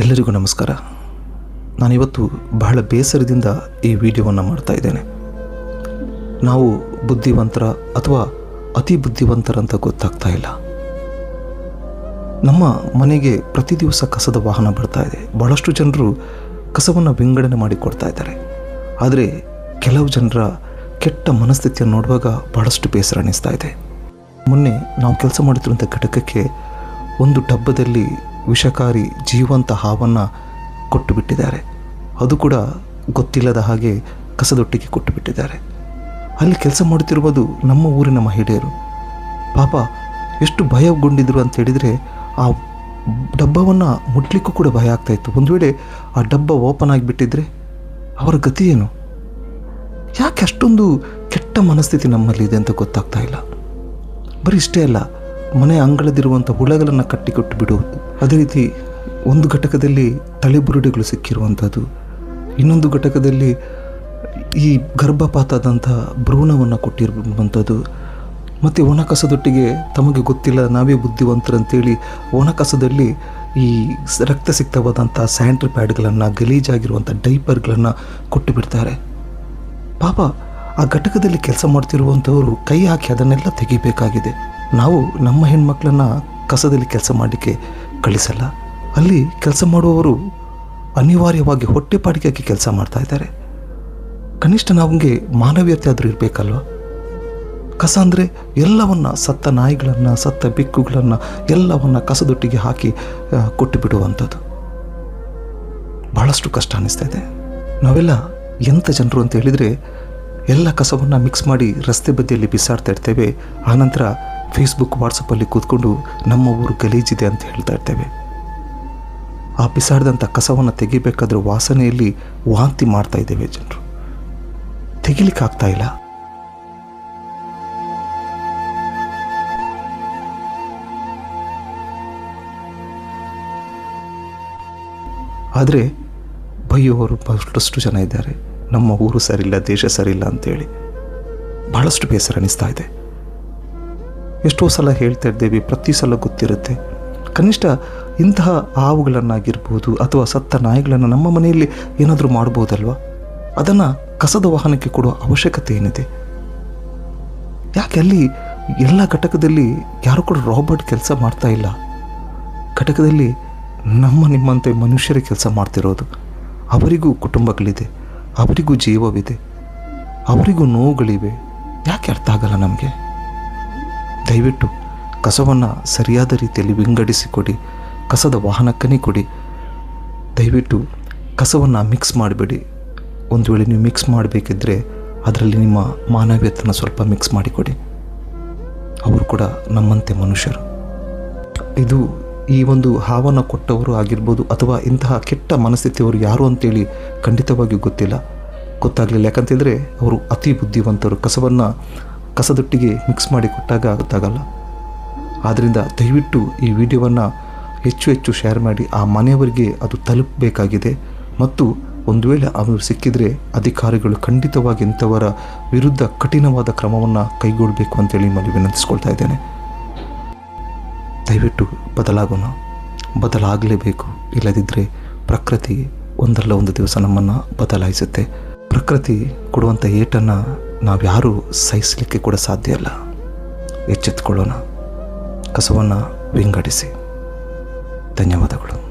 ಎಲ್ಲರಿಗೂ ನಮಸ್ಕಾರ. ನಾನಿವತ್ತು ಬಹಳ ಬೇಸರದಿಂದ ಈ ವಿಡಿಯೋವನ್ನು ಮಾಡ್ತಾ ಇದ್ದೇನೆ. ನಾವು ಬುದ್ಧಿವಂತರ ಅಥವಾ ಅತಿ ಬುದ್ಧಿವಂತರಂತ ಗೊತ್ತಾಗ್ತಾ ಇಲ್ಲ. ನಮ್ಮ ಮನೆಗೆ ಪ್ರತಿ ದಿವಸ ಕಸದ ವಾಹನ ಬರ್ತಾ ಇದೆ. ಬಹಳಷ್ಟು ಜನರು ಕಸವನ್ನು ವಿಂಗಡಣೆ ಮಾಡಿ ಕೊಡ್ತಾ ಇದ್ದಾರೆ. ಆದರೆ ಕೆಲವು ಜನರ ಕೆಟ್ಟ ಮನಸ್ಥಿತಿಯನ್ನು ನೋಡುವಾಗ ಬಹಳಷ್ಟು ಬೇಸರ ಅನ್ನಿಸ್ತಾ ಇದೆ. ಮೊನ್ನೆ ನಾವು ಕೆಲಸ ಮಾಡುತ್ತಿರುವಂಥ ಘಟಕಕ್ಕೆ ಒಂದು ಡಬ್ಬದಲ್ಲಿ ವಿಷಕಾರಿ ಜೀವಂತ ಹಾವನ್ನು ಕೊಟ್ಟು ಬಿಟ್ಟಿದ್ದಾರೆ ಅದು ಕೂಡ ಗೊತ್ತಿಲ್ಲದ ಹಾಗೆ ಕಸದೊಟ್ಟಿಗೆ ಕೊಟ್ಟು ಬಿಟ್ಟಿದ್ದಾರೆ ಅಲ್ಲಿ ಕೆಲಸ ಮಾಡುತ್ತಿರುವುದು ನಮ್ಮ ಊರಿನ ಮಹಿಳೆಯರು. ಪಾಪ, ಎಷ್ಟು ಭಯಗೊಂಡಿದ್ರು ಅಂತ ಹೇಳಿದರೆ ಆ ಡಬ್ಬವನ್ನು ಮುಟ್ಲಿಕ್ಕೂ ಕೂಡ ಭಯ ಆಗ್ತಾಯಿತ್ತು ಒಂದು ವೇಳೆ ಆ ಡಬ್ಬ ಓಪನ್ ಆಗಿಬಿಟ್ಟಿದ್ರೆ ಅವರ ಗತಿ ಏನು? ಯಾಕೆ ಅಷ್ಟೊಂದು ಕೆಟ್ಟ ಮನಸ್ಥಿತಿ ನಮ್ಮಲ್ಲಿ ಇದೆ ಅಂತ ಗೊತ್ತಾಗ್ತಾ ಇಲ್ಲ. ಬರೀ ಇಷ್ಟೇ ಅಲ್ಲ ಮನೆ ಅಂಗಳದಿರುವಂಥ ಹುಳಗಳನ್ನು ಕಟ್ಟಿಕೊಟ್ಟು ಬಿಡುವುದು. ಅದೇ ರೀತಿ ಒಂದು ಘಟಕದಲ್ಲಿ ತಲೆಬುರುಡೆಗಳು ಸಿಕ್ಕಿರುವಂಥದ್ದು. ಇನ್ನೊಂದು ಘಟಕದಲ್ಲಿ ಈ ಗರ್ಭಪಾತದಂಥ ಭ್ರೂಣವನ್ನು ಕೊಟ್ಟಿರುವಂಥದ್ದು. ಮತ್ತು ಒಣಕಸದೊಟ್ಟಿಗೆ ತಮಗೆ ಗೊತ್ತಿಲ್ಲ, ನಾವೇ ಬುದ್ಧಿವಂತರಂತೇಳಿ ಒಣಕಸದಲ್ಲಿ ಈ ರಕ್ತ ಸಿಕ್ತವಾದಂಥ ಸ್ಯಾಂಟ್ರ್ ಪ್ಯಾಡ್ಗಳನ್ನು ಗಲೀಜಾಗಿರುವಂಥ ಡೈಪರ್ಗಳನ್ನು ಕೊಟ್ಟು ಬಿಡ್ತಾರೆ. ಪಾಪ, ಆ ಘಟಕದಲ್ಲಿ ಕೆಲಸ ಮಾಡ್ತಿರುವಂಥವರು ಕೈ ಹಾಕಿ ಅದನ್ನೆಲ್ಲ ತೆಗಿಬೇಕಾಗಿದೆ. ನಾವು ನಮ್ಮ ಹೆಣ್ಮಕ್ಳನ್ನು ಕಸದಲ್ಲಿ ಕೆಲಸ ಮಾಡಲಿಕ್ಕೆ ಕಳಿಸಲ್ಲ. ಅಲ್ಲಿ ಕೆಲಸ ಮಾಡುವವರು ಅನಿವಾರ್ಯವಾಗಿ ಹೊಟ್ಟೆಪಾಡಿಗಾಗಿ ಕೆಲಸ ಮಾಡ್ತಾ ಇದ್ದಾರೆ. ಕನಿಷ್ಠ ನಮಗೆ ಮಾನವೀಯತೆ ಆದರೂ ಇರಬೇಕಲ್ವ? ಕಸ ಅಂದರೆ ಎಲ್ಲವನ್ನ ಸತ್ತ ನಾಯಿಗಳನ್ನು, ಸತ್ತ ಬೆಕ್ಕುಗಳನ್ನು ಎಲ್ಲವನ್ನ ಕಸದೊಟ್ಟಿಗೆ ಹಾಕಿ ಕೊಟ್ಟು ಬಿಡುವಂಥದ್ದು ಬಹಳಷ್ಟು ಕಷ್ಟ ಅನ್ನಿಸ್ತಾ ಇದೆ. ನಾವೆಲ್ಲ ಎಂಥ ಜನರು ಅಂತ ಹೇಳಿದರೆ ಎಲ್ಲ ಕಸವನ್ನು ಮಿಕ್ಸ್ ಮಾಡಿ ರಸ್ತೆ ಬದಿಯಲ್ಲಿ ಬಿಸಾಡ್ತಾ ಇರ್ತೇವೆ. ಆನಂತರ ಫೇಸ್ಬುಕ್ ವಾಟ್ಸಪ್ಪಲ್ಲಿ ಕೂತ್ಕೊಂಡು ನಮ್ಮ ಊರು ಗಲೀಜಿದೆ ಅಂತ ಹೇಳ್ತಾ ಇರ್ತೇವೆ. ಆ ಬಿಸಾಡಿದಂಥ ಕಸವನ್ನು ತೆಗಿಬೇಕಾದ್ರೆ ವಾಸನೆಯಲ್ಲಿ ವಾಂತಿ ಮಾಡ್ತಾ ಇದ್ದೇವೆ ಜನರು. ತೆಗಿಲಿಕ್ಕಾಗ್ತಾ ಇಲ್ಲ. ಆದರೆ ಬೈಯುವವರು ಬಹಳಷ್ಟು ಜನ ಇದ್ದಾರೆ. ನಮ್ಮ ಊರು ಸರಿಯಿಲ್ಲ, ದೇಶ ಸರಿಯಿಲ್ಲ ಅಂತೇಳಿ ಬಹಳಷ್ಟು ಬೇಸರ ಅನ್ನಿಸ್ತಾ ಇದೆ. ಎಷ್ಟೋ ಸಲ ಹೇಳ್ತಾ ಇದ್ದೇವೆ, ಪ್ರತಿ ಸಲ ಗೊತ್ತಿರುತ್ತೆ. ಕನಿಷ್ಠ ಇಂತಹ ಹಾವುಗಳನ್ನಾಗಿರ್ಬೋದು ಅಥವಾ ಸತ್ತ ನಾಯಿಗಳನ್ನು ನಮ್ಮ ಮನೆಯಲ್ಲಿ ಏನಾದರೂ ಮಾಡ್ಬೋದಲ್ವ? ಅದನ್ನು ಕಸದ ವಾಹನಕ್ಕೆ ಕೊಡುವ ಅವಶ್ಯಕತೆ ಏನಿದೆ? ಯಾಕೆ ಅಲ್ಲಿ ಎಲ್ಲ ಘಟಕದಲ್ಲಿ ಯಾರು ಕೂಡ ರಾಬರ್ಟ್ ಕೆಲಸ ಮಾಡ್ತಾ ಇಲ್ಲ? ಘಟಕದಲ್ಲಿ ನಮ್ಮ ನಿಮ್ಮಂತೆ ಮನುಷ್ಯರೇ ಕೆಲಸ ಮಾಡ್ತಿರೋದು. ಅವರಿಗೂ ಕುಟುಂಬಗಳಿದೆ, ಅವರಿಗೂ ಜೀವವಿದೆ, ಅವರಿಗೂ ನೋವುಗಳಿವೆ. ಯಾಕೆ ಅರ್ಥ ಆಗಲ್ಲ ನಮಗೆ? ದಯವಿಟ್ಟು ಕಸವನ್ನು ಸರಿಯಾದ ರೀತಿಯಲ್ಲಿ ವಿಂಗಡಿಸಿ ಕೊಡಿ ಕಸದ ವಾಹನಕ್ಕನೇ ಕೊಡಿ. ದಯವಿಟ್ಟು ಕಸವನ್ನು ಮಿಕ್ಸ್ ಮಾಡಬೇಡಿ. ಒಂದು ವೇಳೆ ನೀವು ಮಿಕ್ಸ್ ಮಾಡಬೇಕಿದ್ರೆ ಅದರಲ್ಲಿ ನಿಮ್ಮ ಮಾನವೀಯತನ ಸ್ವಲ್ಪ ಮಿಕ್ಸ್ ಮಾಡಿಕೊಡಿ. ಅವರು ಕೂಡ ನಮ್ಮಂತೆ ಮನುಷ್ಯರು. ಇದು ಈ ಒಂದು ಹಾವನ್ನು ಕೊಟ್ಟವರು ಆಗಿರ್ಬೋದು ಅಥವಾ ಇಂತಹ ಕೆಟ್ಟ ಮನಸ್ಥಿತಿಯವರು ಯಾರು ಅಂತೇಳಿ ಖಂಡಿತವಾಗಿಯೂ ಗೊತ್ತಿಲ್ಲ. ಗೊತ್ತಾಗಲಿಲ್ಲ. ಯಾಕಂತೇಳಿದ್ರೆ ಅವರು ಅತಿ ಬುದ್ಧಿವಂತರು. ಕಸವನ್ನು ಕಸದೊಟ್ಟಿಗೆ ಮಿಕ್ಸ್ ಮಾಡಿ ಕೊಟ್ಟಾಗ ಗೊತ್ತಾಗಲ್ಲ. ಆದ್ದರಿಂದ ದಯವಿಟ್ಟು ಈ ವಿಡಿಯೋವನ್ನು ಹೆಚ್ಚು ಹೆಚ್ಚು ಶೇರ್ ಮಾಡಿ ಆ ಮನೆಯವರಿಗೆ ಅದು ತಲುಪಬೇಕಾಗಿದೆ. ಮತ್ತು ಒಂದು ವೇಳೆ ಅವರು ಸಿಕ್ಕಿದರೆ ಅಧಿಕಾರಿಗಳು ಖಂಡಿತವಾಗಿ ಇಂಥವರ ವಿರುದ್ಧ ಕಠಿಣವಾದ ಕ್ರಮವನ್ನು ಕೈಗೊಳ್ಳಬೇಕು ಅಂತೇಳಿ ನಿಮ್ಮಲ್ಲಿ ವಿನಂತಿಸ್ಕೊಳ್ತಾ ಇದ್ದೇನೆ. ದಯವಿಟ್ಟು ಬದಲಾಗೋಣ. ಬದಲಾಗಲೇಬೇಕು. ಇಲ್ಲದಿದ್ದರೆ ಪ್ರಕೃತಿ ಒಂದಲ್ಲ ಒಂದು ದಿವಸ ನಮ್ಮನ್ನು ಬದಲಾಯಿಸುತ್ತೆ. ಪ್ರಕೃತಿ ಕೊಡುವಂಥ ಏಟನ್ನು ನಾವ್ಯಾರೂ ಸಹಿಸಲಿಕ್ಕೆ ಕೂಡ ಸಾಧ್ಯ ಇಲ್ಲ. ಎಚ್ಚೆತ್ತುಕೊಳ್ಳೋಣ ಕಸವನ್ನು ವಿಂಗಡಿಸಿ. ಧನ್ಯವಾದಗಳು.